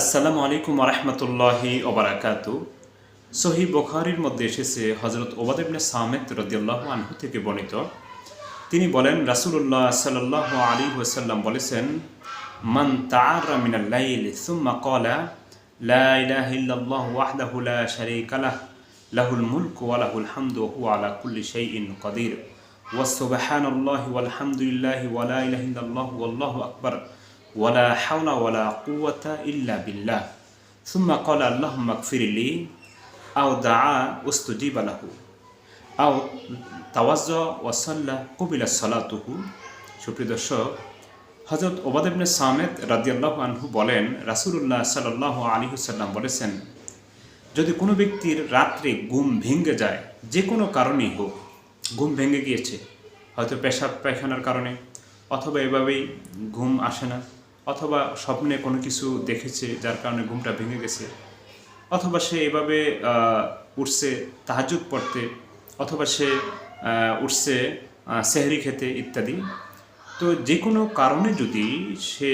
আসসালামু আলাইকুম রহমতুল্লাহি ওবরাকাতু। সহি বখারির মধ্যে এসেছে হজরত ওবাদিবনে সামেদ রদিয়াল্লাহ আনহু থেকে বর্ণিত। তিনি বলেন রাসুল্লাহ সাল্লাহ আলী ওসাল্লাম বলেছেন, মান তার মিনাল্লাইল সুম্মা কলা লা ইলাহা ইল্লাল্লাহু ওয়াহদাহু লা শারীকা লাহ, লাহুল মুলকু ওয়া লাহুল হামদু ওয়া হুয়া আলা কুল্লি শাইইন কাদির ওয়া সুবহানাল্লাহি ওয়াল হামদুলিল্লাহি ওয়া লা ইলাহা আকবার। ওয়ালা হাওলা ওয়ালা কুয়াতা ইল্লা বিল্লাহ সুম্মা কল আল্লাহ মাকফিরিলি আও দা উস্তুজিব আলাহু আও তাওয়াজ ওয়াসাল্লাহ কবিলা সালাতুহু সুপ্রিয় দর্শক হজরত ওবাদেবনে সামেদ রাদিয়াল্লাহ আনহু বলেন, রাসুলুল্লাহ সাল্লাহ আলিহুসাল্লাম বলেছেন, যদি কোনো ব্যক্তির রাত্রে ঘুম ভেঙে যায়, যে কোনো কারণেই হোক, ঘুম ভেঙে গিয়েছে, হয়তো পেশাব পায়খানার কারণে, অথবা এভাবেই ঘুম আসে না। অথবা স্বপ্নে কোনো কিছু দেখেছে যার কারণে ঘুমটা ভেঙে গেছে, অথবা সে এভাবে উঠছে তাহাজুদ পড়তে, অথবা সে উঠছে সেহরি খেতে ইত্যাদি, তো যে কোনো কারণে যদি সে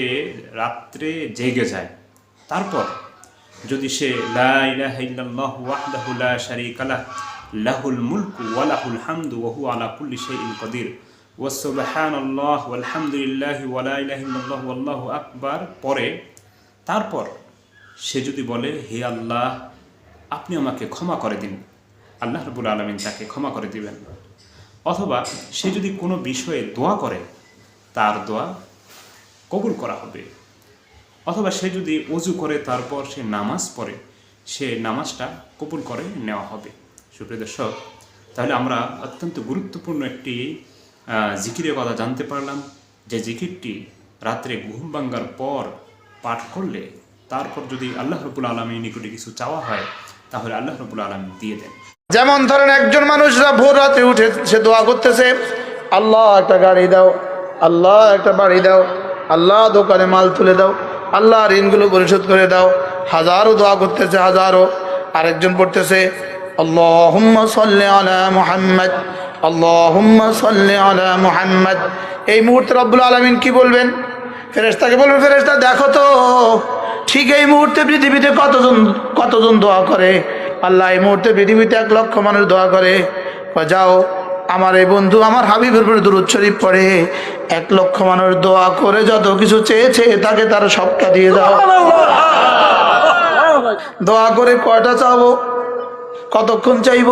রাত্রে জেগে যায়, তারপর যদি সে লাহুল মুলকু ওয়ালাহুল হামদু ওয়া হুয়া আলা কুল্লি শাইইন কাদির ওয়া সুবহানাল্লাহ ওয়াল হামদুলিল্লাহি ওয়া লা ইলাহা আকবার পরে তারপর সে যদি বলে, হে আল্লাহ, আপনি আমাকে ক্ষমা করে দিন। আল্লাহ রবুল আলমিন তাকে ক্ষমা করে দিবেন। অথবা সে যদি কোনো বিষয়ে দোয়া করে, তার দোয়া কবুল করা হবে। অথবা সে যদি অজু করে, তারপর সে নামাজ পড়ে, সে নামাজটা কবুল করে নেওয়া হবে। সুপ্রিয় দর্শক, তাহলে আমরা অত্যন্ত গুরুত্বপূর্ণ একটি জিকিরের কথা জানতে পারলাম যে জিকিরটি রাত্রে ঘুম ভাঙ্গার পর পাঠ করলে তারপর যদি আল্লাহ রবুল আলমীর নিকটে কিছু চাওয়া হয়, তাহলে আল্লাহ রবুল আলমী দিয়ে দেন। যেমন ধরেন একজন মানুষরা ভোর রাতে উঠে সে দোয়া করতেছে, আল্লাহ, একটা গাড়ি দাও, আল্লাহ, একটা বাড়ি দাও, আল্লাহ, দোকানে মাল তুলে দাও, আল্লাহ, ঋণগুলো পরিশোধ করে দাও। হাজারো দোয়া করতেছে, হাজারো। আরেকজন পড়তেছে, আল্লাহুম্মা সাল্লি মুহাম্মদ আল্লাহুম্মা সাল্লি আলা মুহাম্মদ। এই মুহূর্তে রব্বুল আলামিন কি বলবেন? ফেরেশতাকে বলবেন ফেরেশতা দেখো তো ঠিক এই মুহূর্তে পৃথিবীতে কতজন কতজন দোয়া করে? আল্লাহ এই মুহূর্তে পৃথিবীতে এক লক্ষ মানুষ দোয়া করে। যাও আমার এই বন্ধু আমার হাবিবের উপরে দুরুদ শরীফ পড়ে। এক লক্ষ মানুষ দোয়া করে যত কিছু চেয়েছে তাকে তারা সবটা দিয়ে দাও দোয়া করে কয়টা চাবো? কতক্ষণ চাইব?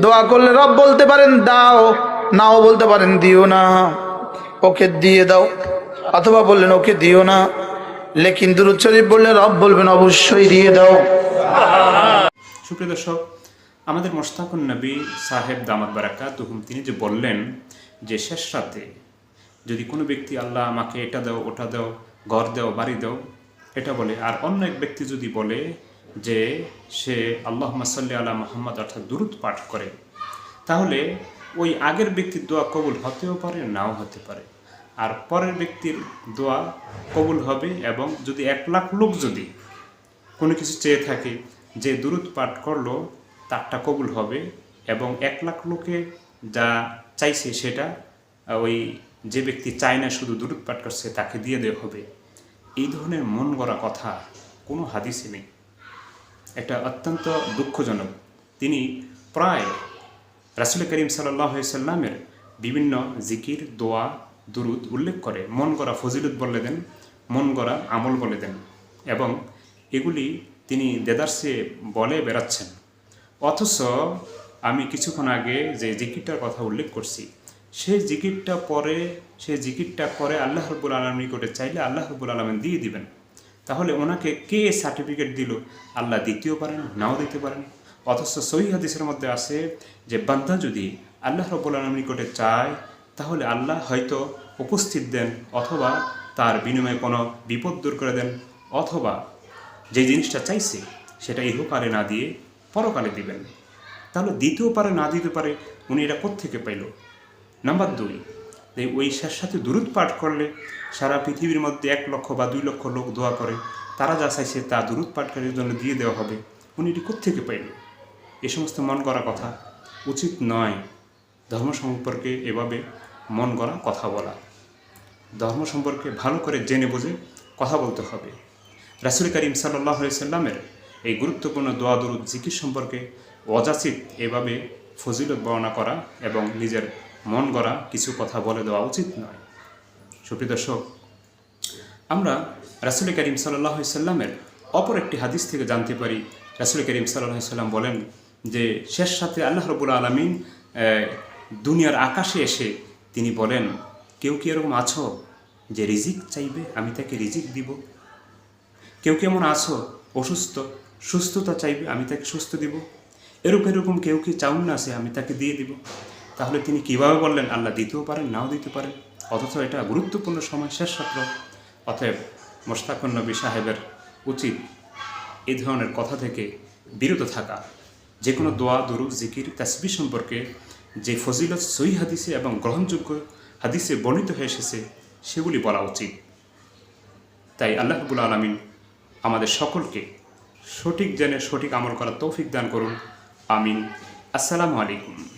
দোয়া করলে রব বলতে পারেন, দাও। নাও বলতে পারেন, দিও না। ওকে দিয়ে দাও। অথবা বললেন, ওকে দিও না। লেকিন দুরুদ শরীফ বললে, রব বলবেন, অবশ্যই দিয়ে দাও। সুপ্রিয় দর্শক, আমাদের মোশতাকুন নবী সাহেব দামাত বারাকা তুহুম তিনি যে বললেন যে শেষ রাতে যদি কোনো ব্যক্তি আল্লাহ আমাকে এটা দাও, ওটা দাও, ঘর দাও, বাড়ি দাও, এটা বলে। আর অন্য এক ব্যক্তি যদি বলে যে সে আল্লাহ মাসাল্লি আল্লাহ মোহাম্মদ অর্থাৎ দুরুদ পাঠ করে, তাহলে ওই আগের ব্যক্তির দোয়া কবুল হতেও পারে, নাও হতে পারে। আর পরের ব্যক্তির দোয়া কবুল হবে এবং যদি এক লাখ লোক যদি কোনো কিছু চেয়ে থাকে যে দূরত পাঠ করল, তারটা কবুল হবে এবং এক লাখ লোকে যা চাইছে সেটা, ওই যে ব্যক্তি চায় না শুধু দূরত পাঠ করছে, তাকে দিয়ে দেওয়া হবে। এই ধরনের মন গড়া কথা কোনো হাদিসে নেই। এটা অত্যন্ত দুঃখজনক। তিনি প্রায় রাসুল করিম সাল্লাহ সাল্লামের বিভিন্ন জিকির, দোয়া, দুরুদ উল্লেখ করে। মন গড়া ফজিলত বলে দেন, মন গড়া আমল বলে দেন এবং এগুলি তিনি দেদার্সে বলে বেড়াচ্ছেন। অথচ আমি কিছুক্ষণ আগে যে জিকিরটার কথা উল্লেখ করছি, সেই জিকিরটা পরে, সেই জিকিরটা করে আল্লাহ রব্বুল আলমীর নিকটে চাইলে আল্লাহ রব্বুল আলমিন দিয়ে দিবেন। তাহলে ওনাকে কে সার্টিফিকেট দিল? আল্লাহ দিতেও পারেন, নাও দিতে পারেন। অথচ সহি হাদিসের মধ্যে আছে যে, বান্দা যদি আল্লাহ রব্বুল আলমীর নিকটে চায়, তাহলে আল্লাহ হয়তো উপস্থিত দেন অথবা তার বিনিময়ে কোনো বিপদ দূর করে দেন, অথবা যে জিনিসটা চাইছে, সেটা ইহকালে না দিয়ে পরকালে দিবেন। তাহলে দিতেও পারে, না দিতে পারে, উনি এটা কোত্থেকে পাইল? নাম্বার দুই যে ওই শেষ সাথে দূরত পাঠ করলে সারা পৃথিবীর মধ্যে এক লক্ষ বা দুই লক্ষ লোক দোয়া করে, তারা যা চাইছে তা দূরত পাঠকারীর জন্য দিয়ে দেওয়া হবে। উনি এটি কোত্থেকে পাইল এ সমস্ত মন করা কথা উচিত নয়। ধর্ম সম্পর্কে এভাবে মন গড়া কথা বলা। ধর্ম সম্পর্কে ভালো করে জেনে বুঝে কথা বলতে হবে। রাসুল করিম সাল্লাহ সাল্লামের এই গুরুত্বপূর্ণ দোয়া, দরুদ, জিকির সম্পর্কে অযাচিত এভাবে ফজিলত বর্ণনা করা এবং নিজের মন গড়া কিছু কথা বলে দেওয়া উচিত নয়। সুপ্রিয় দর্শক, আমরা রাসুল করিম সাল্লাহ সাল্লামের অপর একটি হাদিস থেকে জানতে পারি। রাসুল করিম সাল্লাহ সাল্লাম বলেন যে, শেষ সাথে আল্লাহ রবুল আলমিন দুনিয়ার আকাশে এসে তিনি বলেন, কেউ কি এরকম আছো যে রিজিক চাইবে? আমি তাকে রিজিক দিব। কেউ কেমন আছো অসুস্থ, সুস্থতা চাইবে? আমি তাকে সুস্থ দিব। এরকম এরকম কেউ কি চাউন আছে? আমি তাকে দিয়ে দিব। তাহলে তিনি কীভাবে বললেন, আল্লাহ দিতেও পারেন, নাও দিতে পারেন? অথচ এটা গুরুত্বপূর্ণ সময়, শেষ সত্র। অতএব মোশতাকুন নবী সাহেবের উচিত এই ধরনের কথা থেকে বিরত থাকা। যে কোনো দোয়া দরু জিকির তাসবি সম্পর্কে যে ফজিলত সই হাদিসে এবং গ্রহণযোগ্য হাদিসে বর্ণিত হয়ে এসেছে, সেগুলি বলা উচিত। তাই আল্লাহ রবুল আলমিন আমাদের সকলকে সঠিক জেনে, সঠিক আমল করার তৌফিক দান করুন। আমিন। আসসালামু আলাইকুম।